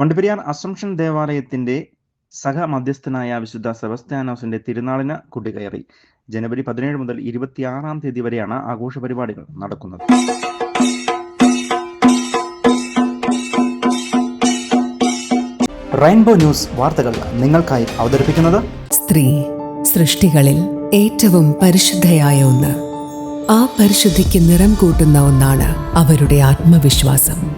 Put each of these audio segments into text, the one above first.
Vandiperiyar assumption ദേവാലയത്തിന്റെ സഹമധ്യസ്ഥനായ വിശുദ്ധ സെബസ്ത്യാനോസിന്റെ തിരുനാളിന് കുടികയറി. ജനുവരി പതിനേഴ് മുതൽ ഇരുപത്തിയാറാം തീയതി വരെയാണ് ആഘോഷ പരിപാടികൾ നടക്കുന്നത്. റെയിൻബോ ന്യൂസ് വാർത്തകൾ നിങ്ങൾക്കായി അവതരിപ്പിക്കുന്നത് സ്ത്രീ സൃഷ്ടികളിൽ ഏറ്റവും പരിശുദ്ധയായ ഒന്ന്. ആ പരിശുദ്ധിക്ക് നിറം കൂട്ടുന്ന ഒന്നാണ് അവരുടെ ആത്മവിശ്വാസം.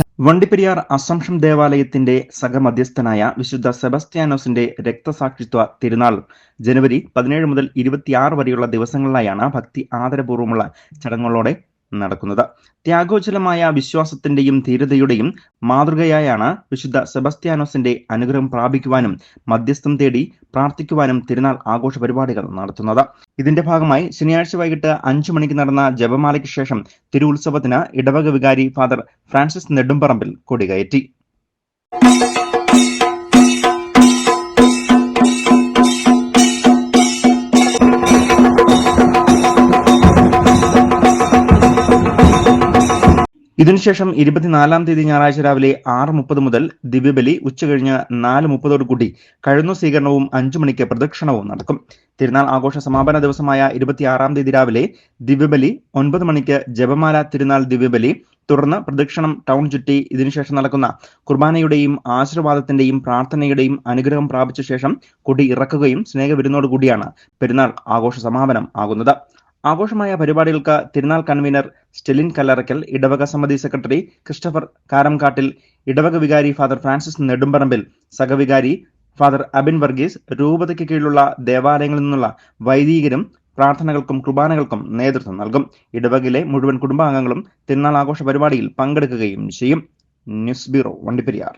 വണ്ടിപ്പെരിയാർ അസംഷം ദേവാലയത്തിന്റെ സഹമധ്യസ്ഥനായ വിശുദ്ധ സെബസ്ത്യാനോസിന്റെ രക്തസാക്ഷിത്വ തിരുനാൾ ജനുവരി പതിനേഴ് മുതൽ ഇരുപത്തിയാറ് വരെയുള്ള ദിവസങ്ങളിലായാണ് ഭക്തി ആദരപൂർവമുള്ള ചടങ്ങുകളോടെ നടക്കുന്നത്. ത്യാഗോജലമായ വിശ്വാസത്തിന്റെയും ധീരതയുടെയും മാതൃകയായാണ് വിശുദ്ധ സെബസ്ത്യാനോസിന്റെ അനുഗ്രഹം പ്രാപിക്കുവാനും മധ്യസ്ഥം തേടി പ്രാർത്ഥിക്കുവാനും തിരുനാൾ ആഘോഷ പരിപാടികൾ നടത്തുന്നത്. ഇതിന്റെ ഭാഗമായി ശനിയാഴ്ച വൈകിട്ട് അഞ്ചു മണിക്ക് നടന്ന ജപമാലയ്ക്ക് ശേഷം തിരുവുത്സവത്തിന് ഇടവക വികാരി ഫാദർ ഫ്രാൻസിസ് നെടുമ്പറമ്പിൽ കൊടികയറ്റി. ഇതിനുശേഷം ഇരുപത്തിനാലാം തീയതി ഞായറാഴ്ച രാവിലെ ആറ് മുപ്പത് മുതൽ ദിവ്യബലി ഉച്ചകഴിഞ്ഞ് നാല് മുപ്പതോട് കൂടി കഴുന്നു സ്വീകരണവും അഞ്ചു മണിക്ക് പ്രദക്ഷിണവും നടക്കും. തിരുനാൾ ആഘോഷ സമാപന ദിവസമായ ഇരുപത്തിയാറാം തീയതി രാവിലെ ദിവ്യബലി ഒൻപത് മണിക്ക് ജപമാല തിരുനാൾ ദിവ്യബലി തുടർന്ന് പ്രദക്ഷിണം ടൗൺ ചുറ്റി ഇതിനുശേഷം നടക്കുന്ന കുർബാനയുടെയും ആശീർവാദത്തിന്റെയും പ്രാർത്ഥനയുടെയും അനുഗ്രഹം പ്രാപിച്ച ശേഷം കൊടി ഇറക്കുകയും സ്നേഹവിരുന്നോടുകൂടിയാണ് പെരുന്നാൾ ആഘോഷ സമാപനം ആകുന്നത്. ആഘോഷമായ പരിപാടികൾക്ക് തിരുനാൾ കൺവീനർ സ്റ്റെലിൻ കല്ലറയ്ക്കൽ ഇടവക സമിതി സെക്രട്ടറി ക്രിസ്റ്റഫർ കാരംകാട്ടിൽ ഇടവക വികാരി ഫാദർ ഫ്രാൻസിസ് നെടുമ്പറമ്പിൽ സഹവികാരി ഫാദർ അബിൻ വർഗീസ് രൂപതയ്ക്ക് കീഴിലുള്ള ദേവാലയങ്ങളിൽ നിന്നുള്ള വൈദികരും പ്രാർത്ഥനകൾക്കും കുർബാനകൾക്കും നേതൃത്വം നൽകും. ഇടവകയിലെ മുഴുവൻ കുടുംബാംഗങ്ങളും തിരുനാൾ ആഘോഷ പരിപാടിയിൽ പങ്കെടുക്കുകയും ചെയ്യും. News bureau Vandiperiyar.